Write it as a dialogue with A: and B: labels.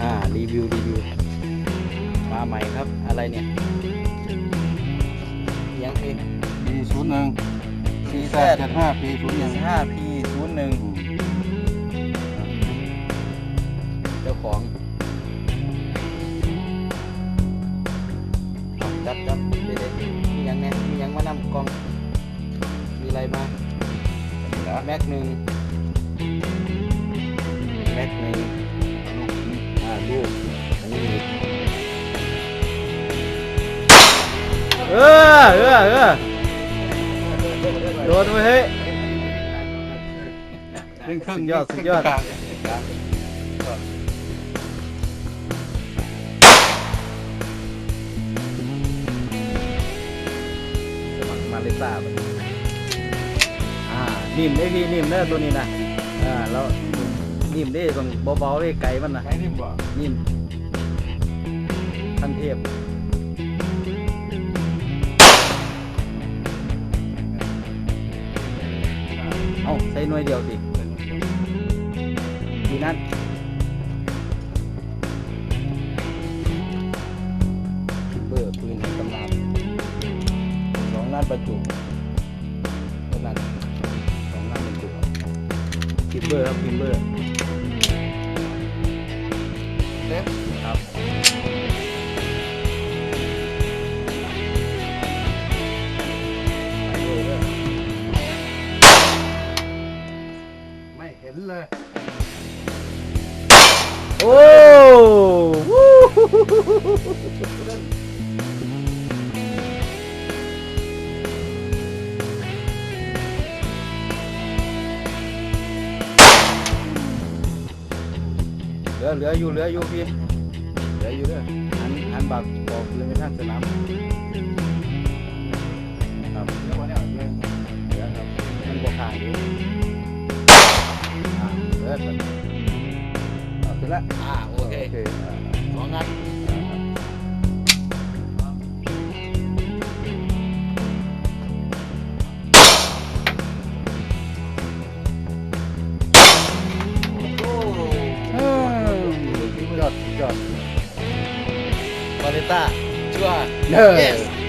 A: วิว รีวิว มาใหม่ครับ อะไรเนี่ย ยังเอง
B: ปีศูนย์หนึ่งปีแปดเจ็ดห้าปีศูนย์หนึ่ง
A: ห้าพีศูนย์หนึ่งเจ้าของเอาจับจับเด็ดๆมีหยังไงมีหยังมานำกล้อง มีอะไรมาแม็กหนึ่ง เออเออเออโดนไปเฮ้ย
B: ครึ่งครึ่ง
A: สุดยอดสุดยอด
B: กลาง
A: สมัครมาเลซ่าบัดนี้อ่า นิ่มได้พี่นิ่มเด้อตัวนี้นะอ่าแล้วนิ่มได้ต้องเบาๆได้ไกลมันนะ
B: ใช้นิ่มบ่
A: นิ่มท่านเทพ ใส่หน่วยเดียวสิดีนัดเบอร์ปืนในตำนานสองนัดประจุเท่านั้นสองนัดประจุคิดเบอร์ครับคิดเบอร์
B: เล็บ
A: ครับ
B: เห็นเลย
A: โอ้วู้เหลือเหลืออยู่เหลืออยู่พี่เหลืออยู่เด้อหันหันบักบอกเลยไม่ท่านสนามครับ
B: เดี๋ยววันเนี้ยเลย
A: เหลือครับมันบวขาดอยู่อ่าเหลือครับเอาเสร็จแล้ว
C: อ่าโอเค
A: โอเคอ่า
C: สองนัด
B: โอ้
A: อืมสุดย อดสุดยอด
C: บาเลต้าชัวร์
A: เออ
C: yes